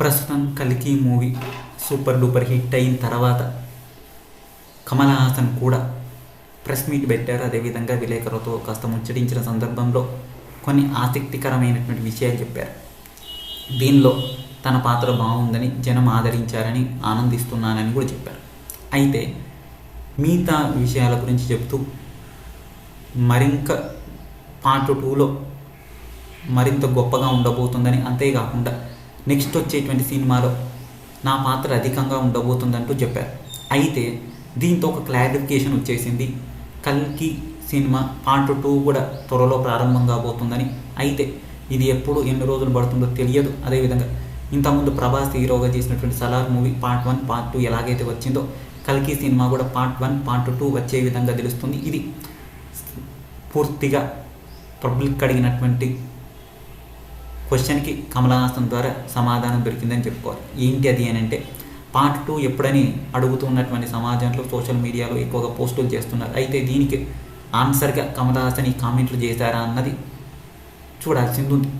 ప్రస్తుతం కలికి movie super duper hit అయిన తర్వాత కమల్ హాసన్ కూడా ప్రెస్ మీట్ పెట్టారు. అదేవిధంగా విలేకరులతో కాస్త ముచ్చటించిన సందర్భంలో కొన్ని ఆసక్తికరమైనటువంటి విషయాలు చెప్పారు. దీనిలో తన పాత్ర బాగుందని జనం ఆదరించారని ఆనందిస్తున్నానని కూడా చెప్పారు. అయితే మిగతా విషయాల గురించి చెప్తూ మరింక పార్ట్ టూలో మరింత గొప్పగా ఉండబోతుందని అంతేకాకుండా నెక్స్ట్ వచ్చేటువంటి సినిమాలో నా పాత్ర అధికంగా ఉండబోతుందంటూ చెప్పారు. అయితే దీంతో ఒక క్లారిఫికేషన్ వచ్చేసింది. కల్కి సినిమా పార్ట్ టూ కూడా త్వరలో ప్రారంభం కాబోతుందని. అయితే ఇది ఎప్పుడు ఎన్ని రోజులు పడుతుందో తెలియదు. అదేవిధంగా ఇంతకుముందు ప్రభాస్ హీరోగా చేసినటువంటి Salaar movie part one part two ఎలాగైతే వచ్చిందో కల్కి సినిమా కూడా పార్ట్ వన్ పార్ట్ టూ వచ్చే విధంగా తెలుస్తుంది. ఇది పూర్తిగా పబ్లిక్ అడిగినటువంటి క్వశ్చన్కి కమలహాసన్ ద్వారా సమాధానం దొరికిందని చెప్పుకోవాలి. ఏంటి అది అని అంటే పార్ట్ టూ ఎప్పుడని అడుగుతున్నటువంటి సమాజంలో సోషల్ మీడియాలో ఎక్కువగా పోస్టులు చేస్తున్నారు. అయితే దీనికి ఆన్సర్గా కమలహాసన్ ఈ కామెంట్లు చేశారా అన్నది చూడాల్సింది ఉంది.